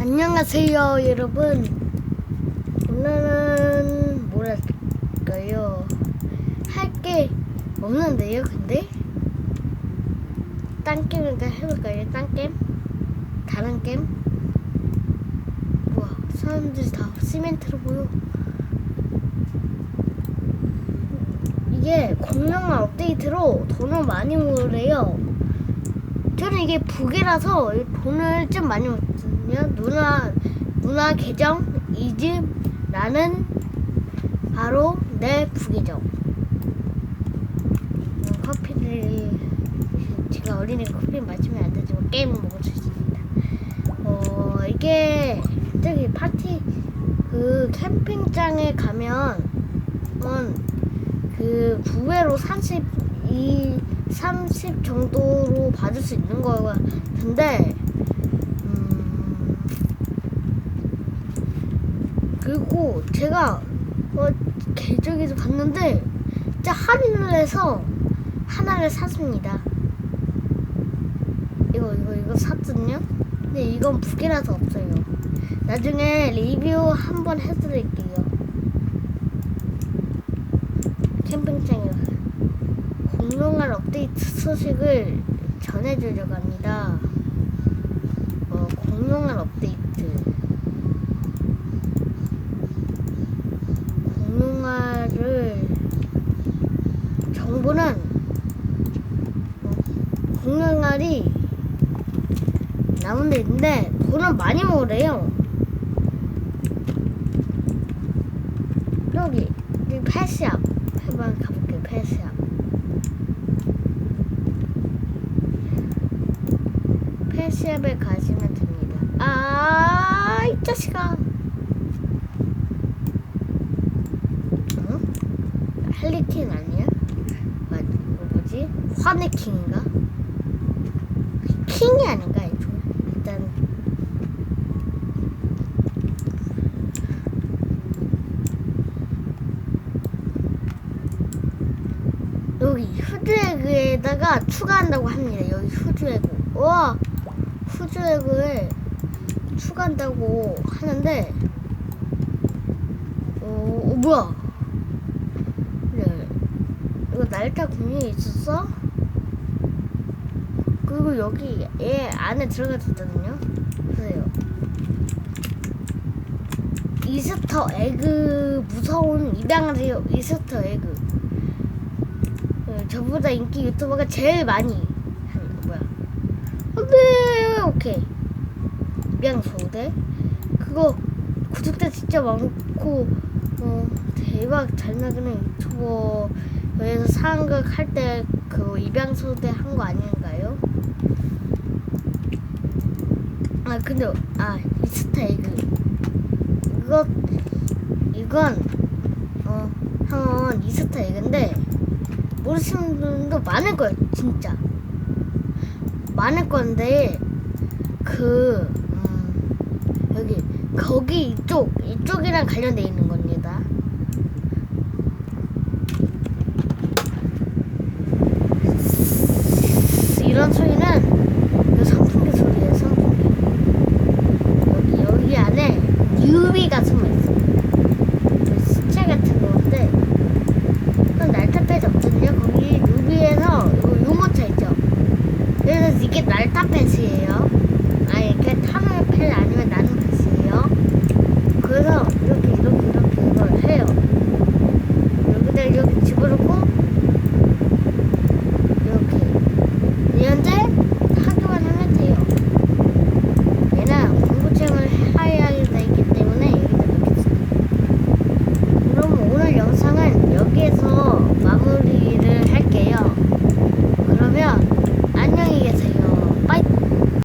안녕하세요, 여러분. 오늘은 뭐랄까요? 할 게 없는데요, 근데? 딴 일단 해볼까요? 딴 게임? 다른 게임? 뭐야, 사람들이 다 시멘트로 보여. 이게 공룡만 업데이트로 돈을 많이 모으래요. 저는 이게 부계라서 돈을 좀 많이 먹거든요. 누나 누나 계정 이집라는 바로 내 부계정. 음, 커피를 제가 어린이가 커피 마시면 안 되지만 게임은 먹을 수 있습니다. 어 이게 저기 파티 그 캠핑장에 가면 그 구회로 30, 이30 정도로 받을 수 있는 거 같은데, 음, 그리고 제가 어, 계정에서 봤는데, 진짜 할인을 해서 하나를 샀습니다. 이거, 이거, 이거 샀거든요? 근데 이건 부계라서 없어요. 나중에 리뷰 한번 해드릴게요. 캠핑장에 공룡알 업데이트 소식을 전해주려고 합니다. 어, 공룡알 업데이트. 공룡알을 정보는 어, 공룡알이 나온 데 있는데 돈을 많이 모으래요. 여기 이 패시압 한번 가볼게요. 패시압. 패시압에 가시면 됩니다. 아, 이 자식아. 어? 할리퀸 아니야? 뭐지? 화네킹인가? 킹이 아닌가, 이거? 일단. 여기 후드에그에다가 추가한다고 합니다. 여기 후드에그. 와, 후드에그에 추가한다고 하는데, 어, 어 뭐야? 네. 이거 날타 공룡이 있었어? 그리고 여기 얘 안에 들어가졌거든요. 보세요. 이스터 에그 무서운 입양아리 이스터 에그. 그, 저보다 인기 유튜버가 제일 많이 한 뭐야? 안돼 오케이 입양 소대 그거 구독자 진짜 많고 어 대박 잘 나가는 유튜버 여기서 상극 할 때 그 입양 소대 한 거 아닌가요? 아 근데 아 이스타 에그 이거 이건 어 형은 이스타 에그인데 모르시는 분도 많을 거예요, 진짜. 많을 건데, 그, 음, 여기, 거기 이쪽, 이쪽이랑 관련돼 있는 겁니다. 이런 소리는 그 선풍기 소리예요 선풍기. 여기, 여기 안에 유비가 숨어있어요 그 시체 같은 건데 그건 날타패드 없거든요. 거기 유비에서 요모차 있죠? 그래서 이게 날타패드예요.